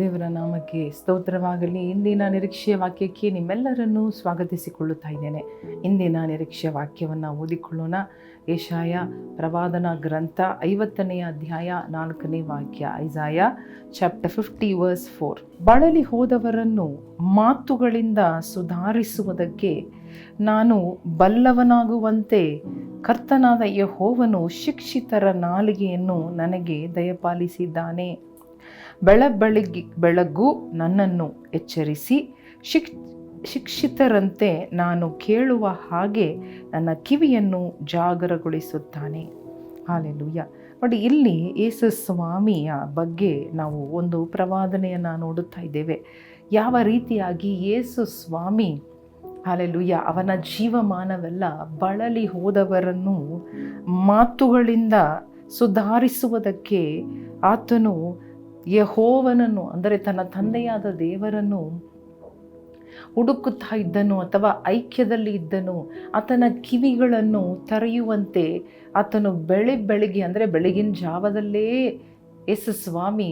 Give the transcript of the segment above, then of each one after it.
ದೇವರ ನಾಮಕ್ಕೆ ಸ್ತೋತ್ರವಾಗಲಿ. ಇಂದಿನ ನಿರೀಕ್ಷೆಯ ವಾಕ್ಯಕ್ಕೆ ನಿಮ್ಮೆಲ್ಲರನ್ನೂ ಸ್ವಾಗತಿಸಿಕೊಳ್ಳುತ್ತಾ ಇದ್ದೇನೆ. ಇಂದಿನ ನಿರೀಕ್ಷೆಯ ವಾಕ್ಯವನ್ನು ಓದಿಕೊಳ್ಳೋಣ. ಏಷಾಯ ಪ್ರವಾದನ ಗ್ರಂಥ ಐವತ್ತನೆಯ ಅಧ್ಯಾಯ ನಾಲ್ಕನೇ ವಾಕ್ಯ, Isaiah chapter fifty verse four. ಬಳಲಿ ಹೋದವರನ್ನು ಮಾತುಗಳಿಂದ ಸುಧಾರಿಸುವುದಕ್ಕೆ ನಾನು ಬಲ್ಲವನಾಗುವಂತೆ ಕರ್ತನಾದ ಯಹೋವನು ಶಿಕ್ಷಿತರ ನಾಲಿಗೆಯನ್ನು ನನಗೆ ದಯಪಾಲಿಸಿದ್ದಾನೆ. ಬೆಳ ಬೆಳಗು ನನ್ನನ್ನು ಎಚ್ಚರಿಸಿ, ಶಿಕ್ ಶಿಕ್ಷಿತರಂತೆ ನಾನು ಕೇಳುವ ಹಾಗೆ ನನ್ನ ಕಿವಿಯನ್ನು ಜಾಗರಗೊಳಿಸುತ್ತಾನೆ. ಹಾಲೆಲುಯ್ಯ. ನೋಡಿ, ಇಲ್ಲಿ ಯೇಸು ಸ್ವಾಮಿಯ ಬಗ್ಗೆ ನಾವು ಒಂದು ಪ್ರವಾದನೆಯನ್ನು ನೋಡುತ್ತಾ ಇದ್ದೇವೆ. ಯಾವ ರೀತಿಯಾಗಿ ಯೇಸು ಸ್ವಾಮಿ, ಹಾಲೆಲುಯ್ಯ, ಅವನ ಜೀವಮಾನವೆಲ್ಲ ಬಳಲಿ ಹೋದವರನ್ನು ಮಾತುಗಳಿಂದ ಸುಧಾರಿಸುವುದಕ್ಕೆ ಆತನು ಯಹೋವನನ್ನು ಅಂದರೆ ತನ್ನ ತಂದೆಯಾದ ದೇವರನ್ನು ಹುಡುಕುತ್ತಾ ಇದ್ದನು ಅಥವಾ ಐಕ್ಯದಲ್ಲಿ ಇದ್ದನು ಆತನ ಕಿವಿಗಳನ್ನು ತರೆಯುವಂತೆ ಆತನು ಬೆಳೆ ಬೆಳಿಗ್ಗೆ ಅಂದರೆ ಬೆಳಗಿನ ಜಾವದಲ್ಲೇ ಎಸ್ ಸ್ವಾಮಿ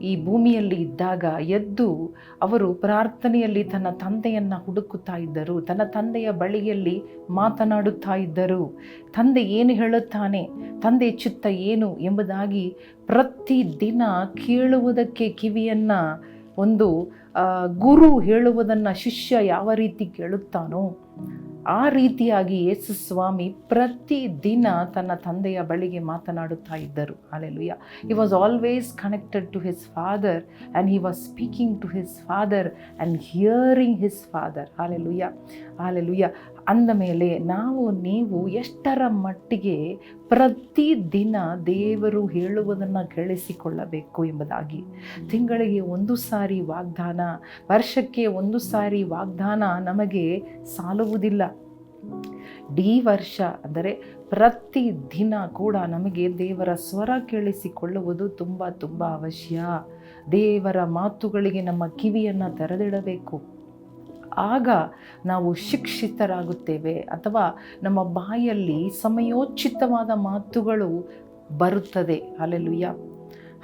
ಈ ಭೂಮಿಯಲ್ಲಿ ಇದ್ದಾಗ ಎದ್ದು ಅವರು ಪ್ರಾರ್ಥನೆಯಲ್ಲಿ ತನ್ನ ತಂದೆಯನ್ನು ಹುಡುಕುತ್ತಾ ಇದ್ದರು. ತನ್ನ ತಂದೆಯ ಬಳಿಯಲ್ಲಿ ಮಾತನಾಡುತ್ತಾ ಇದ್ದರು. ತಂದೆ ಏನು ಹೇಳುತ್ತಾನೆ? ತಂದೆ ಚಿತ್ತ ಏನು ಎಂಬುದಾಗಿ ಪ್ರತಿದಿನ ಕೇಳುವುದಕ್ಕೆ ಕಿವಿಯನ್ನು ಒಂದು ಗುರು ಹೇಳುವುದನ್ನು ಶಿಷ್ಯ ಯಾವ ರೀತಿ ಕೇಳುತ್ತಾನೋ ಆ ರೀತಿಯಾಗಿ ಯೇಸು ಸ್ವಾಮಿ ಪ್ರತಿದಿನ ತನ್ನ ತಂದೆಯ ಬಳಿಗೆ ಮಾತನಾಡುತ್ತಾ ಇದ್ದರು. Hallelujah he was always connected to his father and he was speaking to his father and hearing his father hallelujah hallelujah ಅಂದ ಮೇಲೆ ನಾವು, ನೀವು ಎಷ್ಟರ ಮಟ್ಟಿಗೆ ಪ್ರತಿದಿನ ದೇವರು ಹೇಳುವುದನ್ನು ಕೇಳಿಸಿಕೊಳ್ಳಬೇಕು ಎಂಬುದಾಗಿ. ತಿಂಗಳಿಗೆ ಒಂದು ಸಾರಿ ವಾಗ್ದಾನ, ವರ್ಷಕ್ಕೆ ಒಂದು ಸಾರಿ ವಾಗ್ದಾನ ನಮಗೆ ಸಾಲುವುದಿಲ್ಲ. ಡಿ ವರ್ಷ ಅಂದರೆ ಪ್ರತಿ ದಿನ ಕೂಡ ನಮಗೆ ದೇವರ ಸ್ವರ ಕೇಳಿಸಿಕೊಳ್ಳುವುದು ತುಂಬ ತುಂಬ ಅವಶ್ಯ. ದೇವರ ಮಾತುಗಳಿಗೆ ನಮ್ಮ ಕಿವಿಯನ್ನು ತೆರೆದಿಡಬೇಕು. ಆಗ ನಾವು ಶಿಕ್ಷಿತರಾಗುತ್ತೇವೆ ಅಥವಾ ನಮ್ಮ ಬಾಯಲ್ಲಿ ಸಮಯೋಚಿತವಾದ ಮಾತುಗಳು ಬರುತ್ತದೆ. ಅಲ್ಲೆಲುಯ್ಯ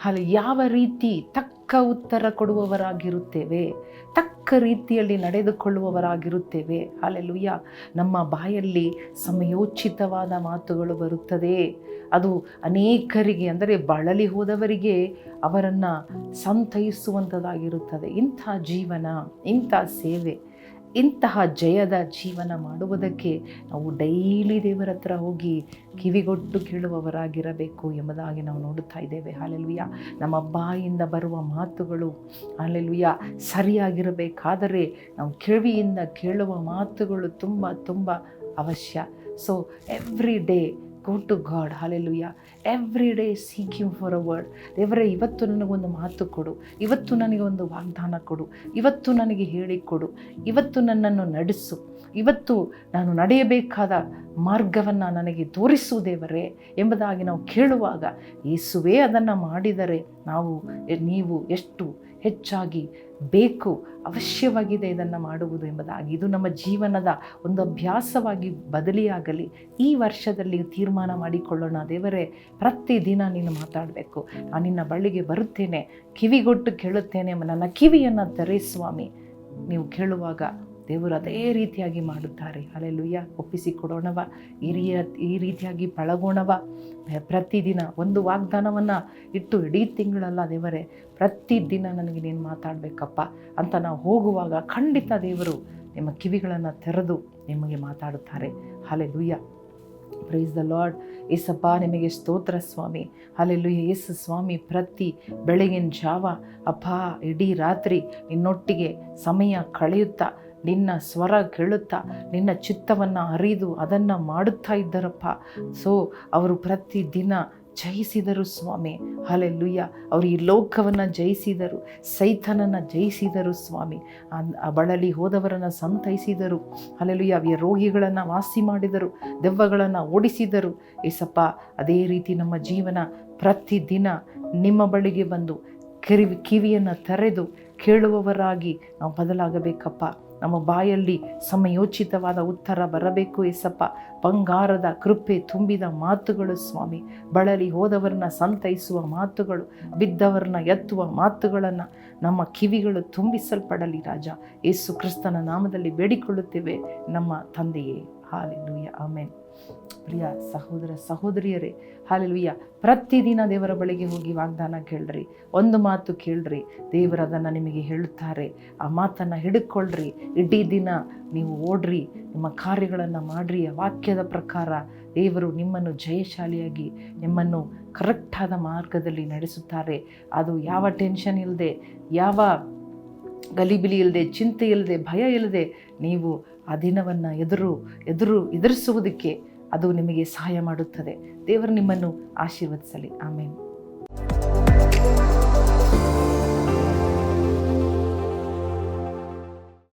ಅಲ್ಲಿ ಯಾವ ರೀತಿ ತಕ್ಕ ಉತ್ತರ ಕೊಡುವವರಾಗಿರುತ್ತೇವೆ. ತಕ್ಕ ರೀತಿಯಲ್ಲಿ ನಡೆದುಕೊಳ್ಳುವವರಾಗಿರುತ್ತೇವೆ. ಅಲೆಲುಯ್ಯ ನಮ್ಮ ಬಾಯಲ್ಲಿ ಸಮಯೋಚಿತವಾದ ಮಾತುಗಳು ಬರುತ್ತದೆ. ಅದು ಅನೇಕರಿಗೆ, ಅಂದರೆ ಬಳಲಿ ಹೋದವರಿಗೆ ಅವರನ್ನು ಸಂತೈಸುವಂಥದ್ದಾಗಿರುತ್ತದೆ ಇಂಥ ಜೀವನ, ಇಂಥ ಸೇವೆ ಇಂತಹ ಜಯದ ಜೀವನ ಮಾಡುವುದಕ್ಕೆ ನಾವು ಡೈಲಿ ದೇವರ ಹತ್ರ ಹೋಗಿ ಕಿವಿಗೊಟ್ಟು ಕೇಳುವವರಾಗಿರಬೇಕು ಎಂಬುದಾಗಿ ನಾವು ನೋಡುತ್ತಾ ಇದ್ದೇವೆ. ಹಾಲೆಲುಯ್ಯ. ನಮ್ಮ ಬಾಯಿಂದ ಬರುವ ಮಾತುಗಳು ಹಾಲೆಲುಯ್ಯ, ಸರಿಯಾಗಿರಬೇಕಾದರೆ ನಾವು ಕಿವಿಯಿಂದ ಕೇಳುವ ಮಾತುಗಳು ತುಂಬ ತುಂಬ ಅವಶ್ಯ. So every day go to God hallelujah every day seek you for a word ದೇವರೇ, ಇವತ್ತು ನನಗೊಂದು ಮಾತು ಕೊಡು. ಇವತ್ತು ನನಗೆ ಒಂದು ವಾಗ್ದಾನ ಕೊಡು. ಇವತ್ತು ನನಗೆ ಹೇಳಿಕೊಡು. ಇವತ್ತು ನನ್ನನ್ನು ನಡೆಸು. ಇವತ್ತು ನಾನು ನಡೆಯಬೇಕಾದ ಮಾರ್ಗವನ್ನು ನನಗೆ ತೋರಿಸು ದೇವರೇ ಎಂಬುದಾಗಿ ನಾವು ಕೇಳುವಾಗ ಯೇಸುವೇ ಅದನ್ನು ಮಾಡಿದರೆ ನಾವು ನೀವು ಎಷ್ಟು ಹೆಚ್ಚಾಗಿ ಬೇಕು, ಅವಶ್ಯವಾಗಿದೆ ಇದನ್ನು ಮಾಡುವುದು ಎಂಬುದಾಗಿ. ಇದು ನಮ್ಮ ಜೀವನದ ಒಂದು ಅಭ್ಯಾಸವಾಗಿ ಬದಲಿಯಾಗಲಿ, ಈ ವರ್ಷದಲ್ಲಿ ತೀರ್ಮಾನ ಮಾಡಿಕೊಳ್ಳೋಣ ದೇವರೇ, ಪ್ರತಿದಿನ ನೀನು ಮಾತಾಡಬೇಕು ನಾನು ನಿನ್ನ ಬಳ್ಳಿಗೆ ಬರುತ್ತೇನೆ, ಕಿವಿಗೊಟ್ಟು ಕೇಳುತ್ತೇನೆ ನನ್ನ ಕಿವಿಯನ್ನು ತೆರೆ ಸ್ವಾಮಿ. ನೀವು ಕೇಳುವಾಗ ದೇವರು ಅದೇ ರೀತಿಯಾಗಿ ಮಾಡುತ್ತಾರೆ. ಅಲ್ಲೆಲ್ಲುಯ್ಯ ಒಪ್ಪಿಸಿಕೊಡೋಣವ. ಈ ರೀ, ಈ ರೀತಿಯಾಗಿ ಪಳಗೋಣವ. ಪ್ರತಿದಿನ ಒಂದು ವಾಗ್ದಾನವನ್ನು ಇಟ್ಟು ಇಡೀ ತಿಂಗಳಲ್ಲ ದೇವರೇ, ಪ್ರತಿದಿನ ನನಗೆ ನೀನು ಮಾತಾಡಬೇಕಪ್ಪ ಅಂತ ನಾವು ಹೋಗುವಾಗ ಖಂಡಿತ ದೇವರು ನಿಮ್ಮ ಕಿವಿಗಳನ್ನು ತೆರೆದು ನಿಮಗೆ ಮಾತಾಡುತ್ತಾರೆ. ಲುಯ್ಯ ಪ್ರೈಸ್ ದ ಲಾರ್ಡ್ ಏಸಪ್ಪ, ನಿಮಗೆ ಸ್ತೋತ್ರ ಸ್ವಾಮಿ. ಅಲ್ಲೆಲ್ಲೂ ಏಸು ಸ್ವಾಮಿ, ಪ್ರತಿ ಬೆಳಗಿನ ಜಾವ, ಅಪ್ಪ, ಇಡೀ ರಾತ್ರಿ ನಿನ್ನೊಟ್ಟಿಗೆ ಸಮಯ ಕಳೆಯುತ್ತಾ ನಿನ್ನ ಸ್ವರ ಕೇಳುತ್ತಾ, ನಿನ್ನ ಚಿತ್ತವನ್ನು ಅರಿದು ಅದನ್ನು ಮಾಡುತ್ತಾ ಇದ್ದರಪ್ಪ. ಸೊ ಅವರು ಪ್ರತಿದಿನ ಜಯಿಸಿದರು ಸ್ವಾಮಿ. ಲುಯ್ಯ ಅವರು ಈ ಲೋಕವನ್ನು ಜಯಿಸಿದರು, ಸೈತನನ್ನು ಜಯಿಸಿದರು ಸ್ವಾಮಿ. ಬಳಲಿ ಹೋದವರನ್ನು ಸಂತೈಸಿದರು. ಹಾಲೆಲ್ಲುಯ್ಯ ಅವಿಯ ರೋಗಿಗಳನ್ನು ವಾಸಿ ಮಾಡಿದರು, ದೆವ್ವಗಳನ್ನು ಓಡಿಸಿದರು. ಏಸಪ್ಪ, ಅದೇ ರೀತಿ ನಮ್ಮ ಜೀವನ ಪ್ರತಿದಿನ ನಿಮ್ಮ ಬಳಿಗೆ ಬಂದು ಕಿವಿ ಕಿವಿಯನ್ನು ತೆರೆದು ಕೇಳುವವರಾಗಿ ನಾವು ಬದಲಾಗಬೇಕಪ್ಪ. ನಮ್ಮ ಬಾಯಲ್ಲಿ ಸಮಯೋಚಿತವಾದ ಉತ್ತರ ಬರಬೇಕು ಎಸಪ್ಪ ಬಂಗಾರದ ಕೃಪೆ ತುಂಬಿದ ಮಾತುಗಳು ಸ್ವಾಮಿ. ಬಳಲಿ ಹೋದವರನ್ನ ಸಂತೈಸುವ ಮಾತುಗಳು, ಬಿದ್ದವರನ್ನ ಎತ್ತುವ ಮಾತುಗಳನ್ನು ನಮ್ಮ ಕಿವಿಗಳು ತುಂಬಿಸಲ್ಪಡಲಿ ರಾಜ. ಯೇಸು ಕ್ರಿಸ್ತನ ನಾಮದಲ್ಲಿ ಬೇಡಿಕೊಳ್ಳುತ್ತೇವೆ ನಮ್ಮ ತಂದೆಯೇ. ಹಾಲೆಲೂಯ ಆಮೇನ್. ಪ್ರಿಯ ಸಹೋದರ, ಸಹೋದರಿಯರೇ, ಹಾಲೆಲುಯ್ಯ. ಪ್ರತಿದಿನ ದೇವರ ಬಳಿಗೆ ಹೋಗಿ ವಾಗ್ದಾನ ಕೇಳ್ರಿ. ಒಂದು ಮಾತು ಕೇಳ್ರಿ. ದೇವರು ಅದನ್ನು ನಿಮಗೆ ಹೇಳುತ್ತಾರೆ. ಆ ಮಾತನ್ನು ಹಿಡ್ಕೊಳ್ರಿ. ಇಡೀ ದಿನ ನೀವು ಓಡ್ರಿ. ನಿಮ್ಮ ಕಾರ್ಯಗಳನ್ನು ಮಾಡ್ರಿ. ಆ ವಾಕ್ಯದ ಪ್ರಕಾರ ದೇವರು ನಿಮ್ಮನ್ನು ಜಯಶಾಲಿಯಾಗಿ, ನಿಮ್ಮನ್ನು ಕರೆಕ್ಟಾದ ಮಾರ್ಗದಲ್ಲಿ ನಡೆಸುತ್ತಾರೆ. ಅದು ಯಾವ ಟೆನ್ಷನ್ ಇಲ್ಲದೆ ಯಾವ ಗಲಿಬಿಲಿ ಇಲ್ಲದೆ ಚಿಂತೆ ಇಲ್ಲದೆ ಭಯ ಇಲ್ಲದೆ ನೀವು ಆ ದಿನವನ್ನು ಎದುರು ಎದುರು ಎದುರಿಸುವುದಕ್ಕೆ ಅದು ನಿಮಗೆ ಸಹಾಯ ಮಾಡುತ್ತದೆ. ದೇವರು ನಿಮ್ಮನ್ನು ಆಶೀರ್ವದಿಸಲಿ. ಆಮೇಲೆ